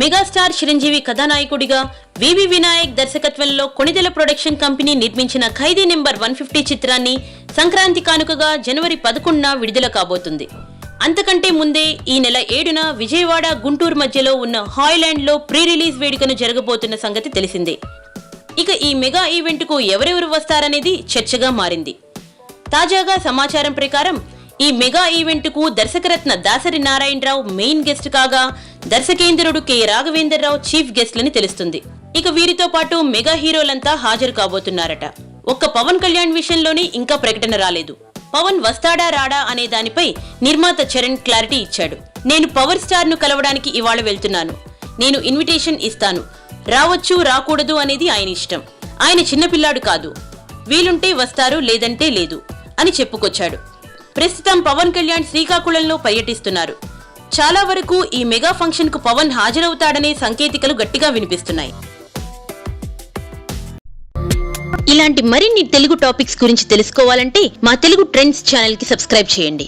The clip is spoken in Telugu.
మెగాస్టార్ చిరంజీవి కథానాయకుడిగా వివి వినాయక్ దర్శకత్వంలో కొణిదెల ప్రొడక్షన్ కంపెనీ నిర్మించిన ఖైదీ నెంబర్ వన్ ఫిఫ్టీ చిత్రాన్ని సంక్రాంతి కానుకగా జనవరి పదకొండున విడుదల కాబోతుంది. అంతకంటే ముందే ఈ నెల ఏడున విజయవాడ గుంటూరు మధ్యలో ఉన్న హాయ్లాండ్లో ప్రీ రిలీజ్ వేడుకను జరగబోతున్న సంగతి తెలిసిందే. ఇక ఈ మెగా ఈవెంట్కు ఎవరెవరు వస్తారనేది చర్చగా మారింది. తాజాగా సమాచారం ప్రకారం ఈ మెగా ఈవెంట్కు దర్శకరత్న దాసరి నారాయణరావు మెయిన్ గెస్ట్ కాగా దర్శకేంద్రుడు కె. రాఘవేంద్రరావు చీఫ్ గెస్ట్లని తెలుస్తుంది. ఇక వీరితో పాటు మెగా హీరోలంతా హాజరు కాబోతున్నారట. ఒక్క పవన్ కళ్యాణ్ విషయంలోనే ఇంకా ప్రకటన రాలేదు. పవన్ వస్తాడా రాడా అనే దానిపై నిర్మాత చరణ్ క్లారిటీ ఇచ్చాడు. నేను పవర్ స్టార్ను కలవడానికి ఇవాళ వెళ్తున్నాను. నేను ఇన్విటేషన్ ఇస్తాను. రావచ్చు రాకూడదు అనేది ఆయన ఇష్టం. ఆయన చిన్నపిల్లాడు కాదు. వీలుంటే వస్తారు లేదంటే లేదు అని చెప్పుకొచ్చాడు. ప్రస్తుతం పవన్ కళ్యాణ్ శ్రీకాకుళంలో పర్యటిస్తున్నారు. చాలా వరకు ఈ మెగా ఫంక్షన్కు పవన్ హాజరవుతాడనే సంకేతికలు గట్టిగా వినిపిస్తున్నాయి. ఇలాంటి మరిన్ని తెలుగు టాపిక్స్ గురించి తెలుసుకోవాలంటే మా తెలుగు ట్రెండ్స్ ఛానల్కి సబ్స్క్రైబ్ చేయండి.